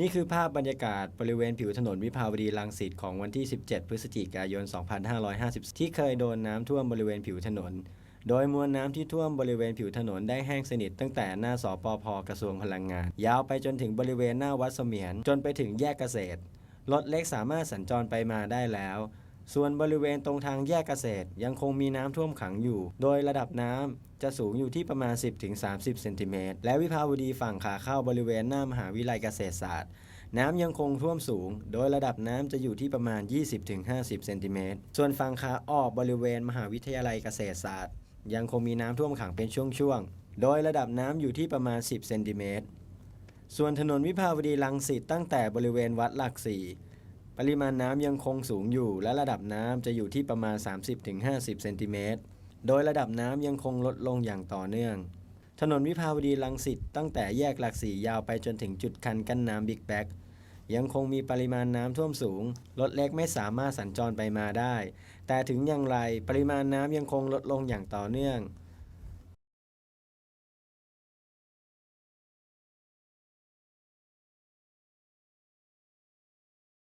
นี่คือภาพบรรยากาศบริเวณผิวถนนวิภาวดีรังสิตของวันที่ 17 พฤศจิกายน 2550 ที่เคยโดนน้ำท่วมบริเวณผิวถนน โดยมวลน้ำที่ท่วมบริเวณผิวถนนได้แห้งสนิทตั้งแต่หน้าสปพกระทรวงพลังงาน ยาวไปจนถึงบริเวณหน้าวัดเสมียน จนไปถึงแยกเกษตร รถเล็กสามารถสัญจรไปมาได้แล้ว ส่วนบริเวณตรงทางแยกเกษตรยังคงมีน้ำท่วมขังอยู่ โดยระดับน้ำจะสูงอยู่ที่ประมาณ 10-30 เซนติเมตร และวิภาวดีฝั่งขาเข้าบริเวณหน้ามหาวิทยาลัยเกษตรศาสตร์ น้ำยังคงท่วมสูง โดยระดับน้ำจะอยู่ที่ประมาณ 20-50 เซนติเมตร ส่วนฝั่งขาออกบริเวณมหาวิทยาลัยเกษตรศาสตร์ ยังคงมีน้ำท่วมขังเป็นช่วงๆ โดยระดับน้ำอยู่ที่ประมาณ 10 เซนติเมตร ส่วนถนนวิภาวดีรังสิตตั้งแต่บริเวณวัดหลักสี่ ปริมาณน้ำยังคงสูงอยู่ และระดับน้ำจะอยู่ที่ประมาณ 30-50 เซนติเมตร โดยระดับน้ำยังคงลดลงอย่างต่อเนื่อง ถนนวิภาวดีรังสิตตั้งแต่แยกหลักสี่ยาวไปจนถึงจุดคันกั้นน้ำบิ๊กแบ็กยังคงมีปริมาณน้ำท่วมสูง รถเล็กไม่สามารถสัญจรไปมาได้ แต่ถึงอย่างไรปริมาณน้ำยังคงลดลงอย่างต่อเนื่อง